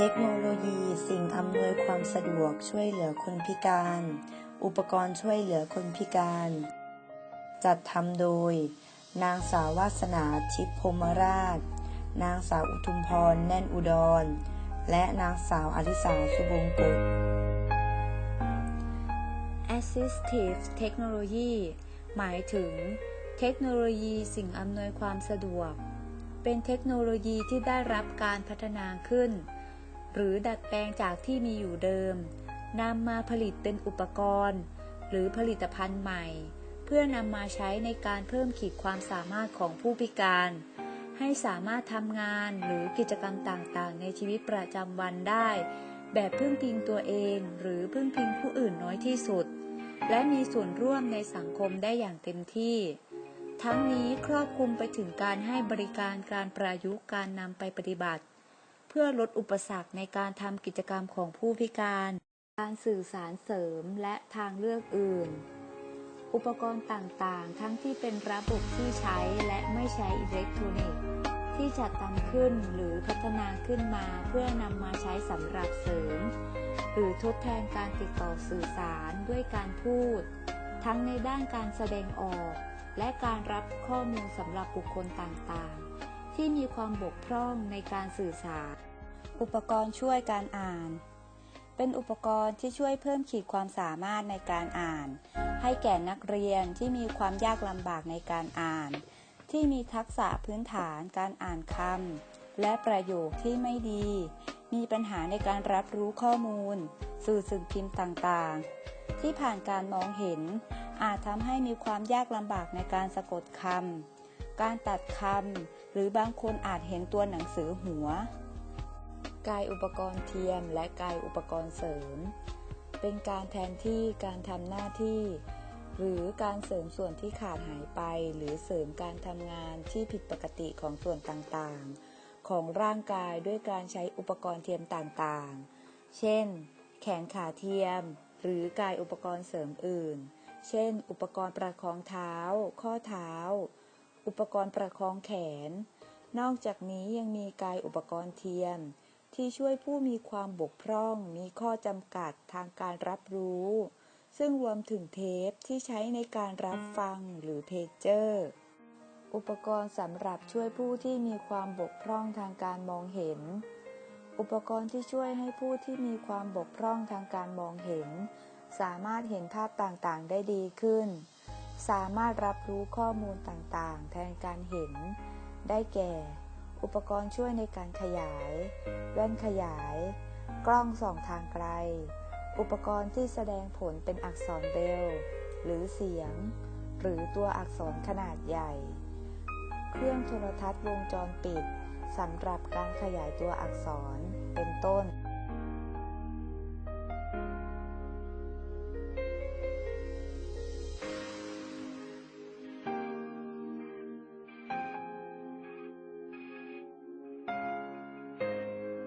เทคโนโลยีสิ่งอำนวยความสะดวกช่วยเหลือคนพิการ อุปกรณ์ช่วยเหลือคนพิการ จัดทำโดย นางสาววาสนาทิพพมราช นางสาวอุทุมพรแน่นอุดร และนางสาวอลิสาสุบงกฎ Assistive Technology หมายถึง เทคโนโลยีสิ่งอำนวยความสะดวก เป็นเทคโนโลยีที่ได้รับการพัฒนาขึ้น หรือดัดแปลงจากที่มีอยู่เดิมนำมาผลิตเป็นอุปกรณ์ หรือผลิตภัณฑ์ใหม่ เพื่อนำมาใช้ในการเพิ่มขีดความสามารถของผู้พิการ ให้สามารถทำงานหรือกิจกรรมต่างๆ ในชีวิตประจำวันได้ แบบพึ่งพิงตัวเองหรือพึ่งพิงผู้อื่นน้อยที่สุด และมีส่วนร่วมในสังคมได้อย่างเต็มที่ทั้งนี้ครอบคลุมไปถึงการให้บริการการประยุกต์การนำไปปฏิบัติ เพื่อลดอุปสรรคในการทำกิจกรรมของผู้พิการ การสื่อสารเสริมและทางเลือกอื่น อุปกรณ์ต่างๆ ทั้งที่เป็นระบบที่ใช้และไม่ใช้อิเล็กทรอนิกส์ที่จัดทำขึ้นหรือพัฒนาขึ้นมาเพื่อนำมาใช้สำหรับเสริม หรือทดแทนการติดต่อสื่อสารด้วยการพูด ทั้งในด้านการแสดงออก และการรับข้อมูลสำหรับบุคคลต่างๆ ที่มีความบกพร่องในการสื่อสาร อุปกรณ์ช่วยการอ่าน เป็นอุปกรณ์ที่ช่วยเพิ่มขีดความสามารถในการอ่าน ให้แก่นักเรียนที่มีความยากลำบากในการอ่าน ที่มีทักษะพื้นฐานการอ่านคำและประโยคที่ไม่ดี มีปัญหาในการรับรู้ข้อมูล สื่อสิ่งพิมพ์ต่างๆ ที่ผ่านการมองเห็นอาจทำให้มีความยากลำบากในการสะกดคำ การตัดคำหรือบางคนอาจเห็นตัวหนังสือหัว กายอุปกรณ์เทียมและกายอุปกรณ์เสริม เป็นการแทนที่การทำหน้าที่ หรือการเสริมส่วนที่ขาดหายไป หรือเสริมการทำงานที่ผิดปกติของส่วนต่างๆ ของร่างกายด้วยการใช้อุปกรณ์เทียมต่างๆ เช่น แขนขาเทียม หรือกายอุปกรณ์เสริมอื่น เช่น อุปกรณ์ประคองเท้า ข้อเท้า อุปกรณ์ประคองแขน นอกจากนี้ยังมีกายอุปกรณ์เทียม ที่ช่วยผู้มีความบกพร่อง มีข้อจำกัดทางการรับรู้ ซึ่งรวมถึงเทปที่ใช้ในการรับฟังหรือเพจเจอร์ อุปกรณ์สำหรับช่วยผู้ที่มีความบกพร่องทางการมองเห็น อุปกรณ์ที่ช่วยให้ผู้ที่มีความบกพร่องทางการมองเห็น สามารถเห็นภาพต่างๆ ได้ดีขึ้น สามารถรับรู้ข้อมูลต่างๆ แทนการเห็น ได้แก่ อุปกรณ์ช่วยในการขยาย แว่นขยาย กล้องส่องทางไกล อุปกรณ์ที่แสดงผลเป็นอักษรเบล หรือเสียง หรือตัวอักษรขนาดใหญ่ เครื่องโทรทัศน์วงจรปิดสำหรับการขยายตัวอักษร เป็นต้น